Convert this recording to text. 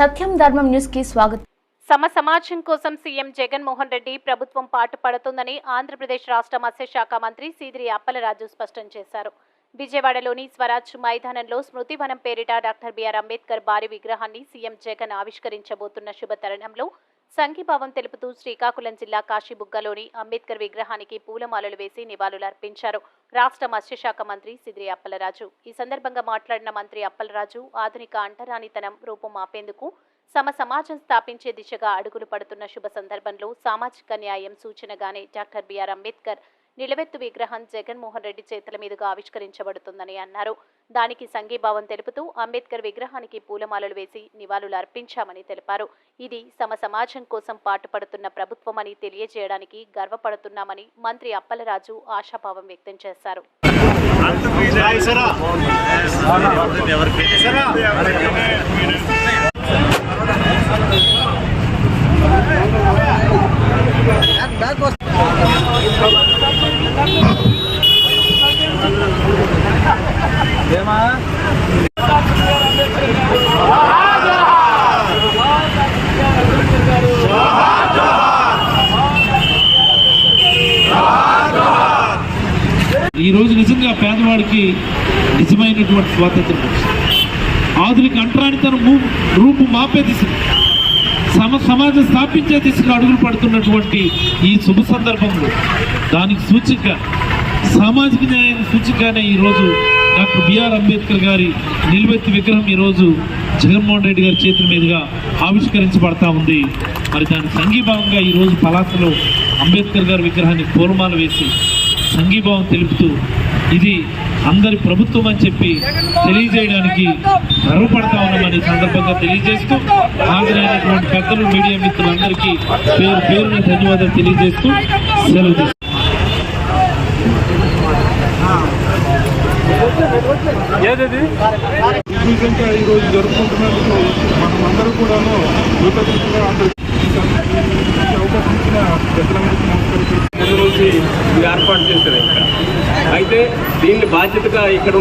సత్యం ధర్మం న్యూస్కి స్వాగతం. సమ సమాజం కోసం సీఎం జగన్మోహన్ రెడ్డి ప్రభుత్వం పాటుపడుతుందని ఆంధ్రప్రదేశ్ రాష్ట్ర మత్స్యశాఖ మంత్రి సీదిరి అప్పలరాజు స్పష్టం చేశారు. విజయవాడలోని స్వరాజ్ మైదానంలో స్మృతివనం పేరిట డాక్టర్ బిఆర్ అంబేద్కర్ భారీ విగ్రహాన్ని సీఎం జగన్ ఆవిష్కరించబోతున్న శుభ తరుణంలో సంఘీభావం తెలుపుతూ శ్రీకాకుళం జిల్లా కాశీబుగ్గలోని అంబేద్కర్ విగ్రహానికి పూలమాలలు వేసి నివాళులర్పించారు రాష్ట్ర మత్స్యశాఖ మంత్రి సిద్రి అప్పలరాజు. ఈ సందర్భంగా మాట్లాడిన మంత్రి అప్పలరాజు ఆధునిక అంటరానితనం రూపుమాపేందుకు సమ సమాజం స్థాపించే దిశగా అడుగులు పడుతున్న శుభ సందర్భంలో సామాజిక న్యాయం సూచనగానే డాక్టర్ బిఆర్ అంబేద్కర్ నిలవెత్తు విగ్రహం జగన్మోహన్ రెడ్డి చేతుల మీదుగా ఆవిష్కరించబడుతుందని అన్నారు. దానికి సంఘీభావం తెలుపుతూ అంబేద్కర్ విగ్రహానికి పూలమాలలు వేసి నివాళులు అర్పించామని తెలిపారు. ఇది సమ సమాజం కోసం పాటుపడుతున్న ప్రభుత్వమని తెలియజేయడానికి గర్వపడుతున్నామని మంత్రి అప్పలరాజు ఆశాభావం వ్యక్తం చేశారు. ఈ రోజు నిజంగా పేదవాడికి నిజమైనటువంటి స్వాతంత్రం ఆధునిక అంటరానితనం రూపు మాపే దిశగా సమ సమాజం స్థాపించే దిశగా అడుగులు పడుతున్నటువంటి ఈ శుభ సందర్భంలో దానికి సూచిక సామాజిక న్యాయం సూచికగానే ఈరోజు డాక్టర్ బిఆర్ అంబేద్కర్ గారి నిలువెత్తి విగ్రహం ఈరోజు జగన్మోహన్ రెడ్డి గారి చేతుల మీదుగా ఆవిష్కరించబడతా ఉంది. మరి దాని సంఘీభావంగా ఈరోజు పలాసలో అంబేద్కర్ గారి విగ్రహాన్ని పూలమాల వేసి సంఘీభావం తెలుపుతూ ఇది అందరి ప్రభుత్వం అని చెప్పి తెలియజేయడానికి గర్వపడతా ఉన్నామని సందర్భంగా తెలియజేస్తూ హాజరైనటువంటి పెద్దలు మీడియా మిత్రులందరికీ పేరు పేరున ధన్యవాదాలు తెలియజేస్తూ సెలవు తీసుకుంటున్నాను. విధంగా ఈరోజు జరుపుకుంటున్నందుకు మనమందరూ కూడాను కృతజ్ఞతగా అవకాశం ఇచ్చిన పెద్దలందరికీ ఏర్పాటు చేశారు ఇక్కడ. అయితే దీన్ని బాధ్యతగా ఇక్కడ